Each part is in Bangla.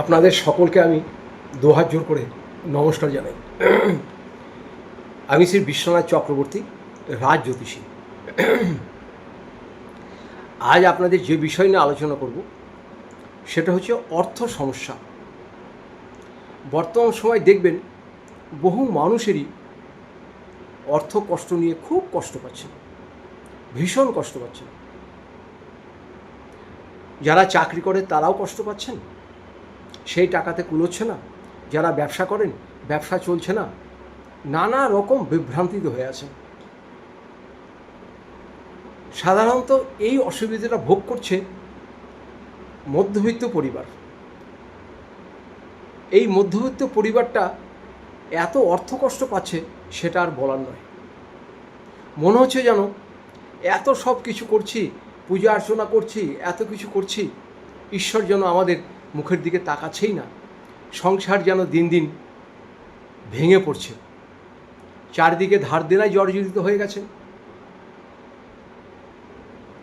আপনাদের সকলকে আমি দোহাত জোর করে নমস্কার জানাই। আমি শ্রী বিশ্বনাথ চক্রবর্তী, রাজ জ্যোতিষী। আজ আপনাদের যে বিষয় নিয়ে আলোচনা করব, সেটা হচ্ছে অর্থ সমস্যা। বর্তমান সময় দেখবেন বহু মানুষেরই অর্থ কষ্ট নিয়ে খুব কষ্ট পাচ্ছেন, ভীষণ কষ্ট পাচ্ছেন। যারা চাকরি করে তারাও কষ্ট পাচ্ছেন সেই টাকাতে কুলোচ্ছে না। যারা ব্যবসা করেন, ব্যবসা চলছে না। নানা রকম বিভ্রান্তিতে হয়ে আছেন। সাধারণত এই অসুবিধাটা ভোগ করছে মধ্যবিত্ত পরিবার। এই মধ্যবিত্ত পরিবারটা এত অর্থ কষ্ট পাচ্ছে সেটা আর বলার নয়। মনে হচ্ছে যেন এত সব কিছু করছি, পূজা অর্চনা করছি, এত কিছু করছি, ঈশ্বর যেন আমাদের মুখের দিকে তাকাচ্ছেই না। সংসার যেন দিন দিন ভেঙে পড়ছে। চারদিকে ধার দেনায় জর্জরিত হয়ে গেছে।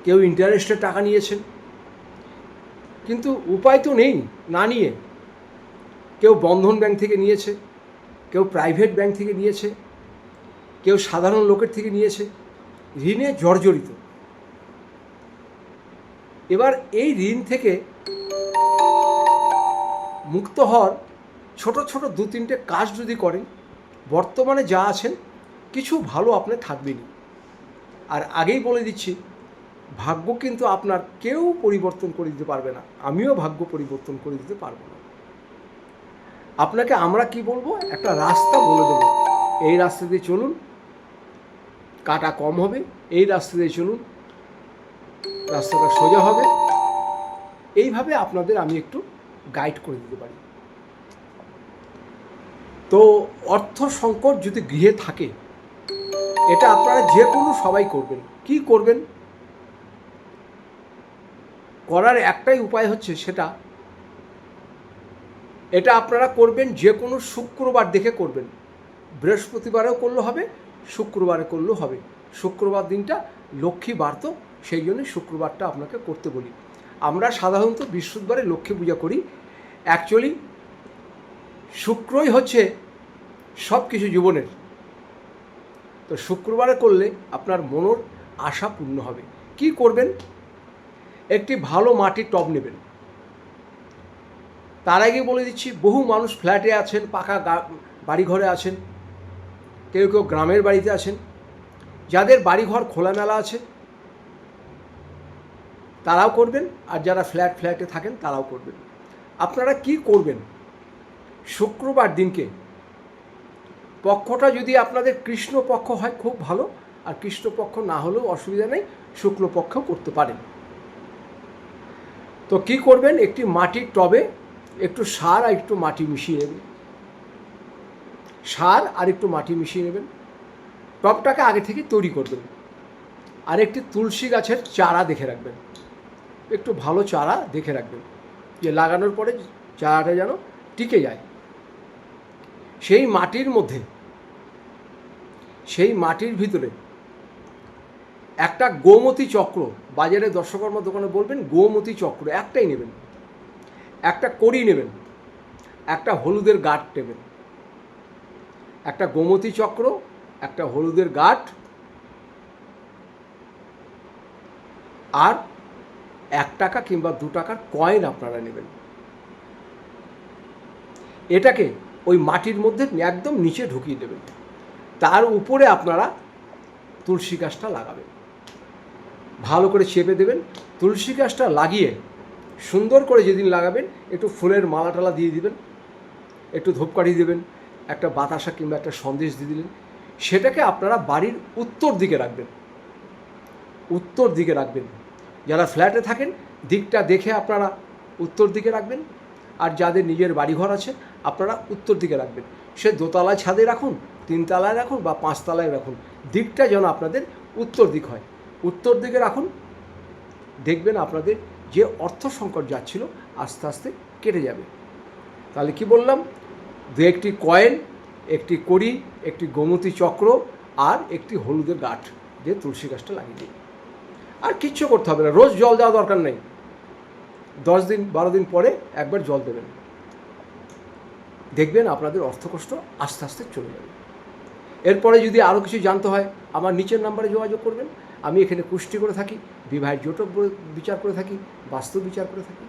কেউ ইন্টারেস্টের টাকা নিয়েছেন। কিন্তু উপায় তো নেই না নিয়ে। কেউ বন্ধন ব্যাংক থেকে নিয়েছে, কেউ প্রাইভেট ব্যাংক থেকে নিয়েছে, কেউ সাধারণ লোকের থেকে নিয়েছে। ঋণে জর্জরিত। এবার এই ঋণ থেকে মুক্ত হওয়ার ছোট ছোট দু তিনটে কাজ যদি করেন, বর্তমানে যা আছেন, কিছু ভালো আপনি থাকবেনই আর আগেই বলে দিচ্ছি, ভাগ্য কিন্তু আপনার কেউ পরিবর্তন করে দিতে পারবে না। আমিও ভাগ্য পরিবর্তন করে দিতে পারব না। আপনাকে আমরা কি বলব? একটা রাস্তা বলে দেবো। এই রাস্তা দিয়ে চলুন, কাটা কম হবে, এই রাস্তা দিয়ে চলুন, রাস্তাটা সোজা হবে। এইভাবে আপনাদের আমি একটু গাইড করে দিতে পারি। তো অর্থ সংকট যদি গৃহে থাকে, এটা আপনারা যে কোনো সবাই করবেন। কি করবেন? করার একটাই উপায় হচ্ছে সেটা, এটা আপনারা করবেন যে কোনো শুক্রবার দেখে করবেন। বৃহস্পতিবারেও করলে হবে, শুক্রবারে করলেও হবে। শুক্রবার দিনটা লক্ষ্মী বার্ত, সেই জন্য শুক্রবারটা আপনাকে করতে বলি। আমরা সাধারণত বৃহস্পতিবারে লক্ষ্মী পূজা করি। অ্যাকচুয়ালি শুক্রই হচ্ছে সব কিছু জীবনের। তো শুক্রবারে করলে আপনার মনের আশা পূর্ণ হবে। কি করবেন? একটি ভালো মাটির টব নেবেন। তার আগে বলে দিচ্ছি, বহু মানুষ ফ্ল্যাটে আছেন, পাকা বাড়িঘরে আছেন, কেউ কেউ গ্রামের বাড়িতে আছেন। যাদের বাড়িঘর খোলামেলা আছে তারাও করবেন আর যারা ফ্ল্যাট ফ্ল্যাটে থাকেন তারাও করবেন। আপনারা কি করবেন? শুক্রবার দিনকে পক্ষটা যদি আপনাদের কৃষ্ণ পক্ষ হয় খুব ভালো, আর কৃষ্ণপক্ষ না হলেও অসুবিধা নেই শুক্লপক্ষ করতে পারেন। তো কি করবেন? একটি মাটির টবে একটু সার আর একটু মাটি মিশিয়ে নেবেন। সার আর একটু মাটি মিশিয়ে নেবেন। টবটাকে আগে থেকে তৈরি করবেন। আর একটি তুলসী গাছের চারা দেখে রাখবেন। একটু ভালো চারা দেখে রাখবেন। যে লাগানোর পরে চারাটা যেন টিকে যায়। সেই মাটির মধ্যে, সেই মাটির ভিতরে একটা গোমতী চক্র, বাজারে দর্শকর্মা দোকানে বলবেন গোমতী চক্র, একটাই নেবেন। একটা কড়ি নেবেন, একটা হলুদের গাঁট নেবেন। একটা গোমতী চক্র, একটা হলুদের গাঁট আর এক টাকা কিংবা দু টাকার কয়েন আপনারা নেবেন। এটাকে ওই মাটির মধ্যে একদম নিচে ঢুকিয়ে দেবেন। তার উপরে আপনারা তুলসী গাছটা লাগাবেন। ভালো করে চেপে দেবেন। তুলসী গাছটা লাগিয়ে সুন্দর করে যেদিন লাগাবেন, একটু ফুলের মালা টালা দিয়ে দিবেন, একটু ধূপকাঠি দেবেন, একটা বাতাসা কিংবা একটা সন্দেশ দিয়ে দিলেন। সেটাকে আপনারা বাড়ির উত্তর দিকে রাখবেন। উত্তর দিকে রাখবেন। যারা ফ্ল্যাটে থাকেন, দিকটা দেখে আপনারা উত্তর দিকে রাখবেন। আর যাদের নিজের বাড়িঘর আছে, আপনারা উত্তর দিকে রাখবেন। সে দোতলায় ছাদে রাখুন, তিনতলায় রাখুন বা পাঁচতলায় রাখুন। দিকটা যেন আপনাদের উত্তর দিক হয়। উত্তর দিকে রাখুন, দেখবেন আপনাদের যে অর্থ সংকট যাচ্ছিল, আস্তে আস্তে কেটে যাবে। তাহলে কি বললাম? দু একটি কয়েন, একটি কড়ি, একটি গোমতী চক্র আর একটি হলুদের গাঠ দিয়ে তুলসী গাছটা লাগিয়ে দিই আর কিচ্ছু করতে হবে না। রোজ জল দেওয়া দরকার নেই। দশ দিন, বারো দিন পরে একবার জল দেবেন। দেখবেন আপনাদের অর্থকষ্ট আস্তে আস্তে চলে যাবে। এরপরে যদি আরও কিছু জানতে হয়, আমার নিচের নাম্বারে যোগাযোগ করবেন। আমি এখানে কুষ্টি করে থাকি, বিবাহের জোটক বিচার করে থাকি, বাস্তু বিচার করে থাকি।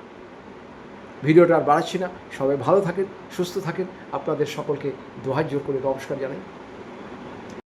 ভিডিওটা আর বাড়াচ্ছি না। সবাই ভালো থাকেন, সুস্থ থাকেন। আপনাদের সকলকে দোহার জোর করে নমস্কার জানাই।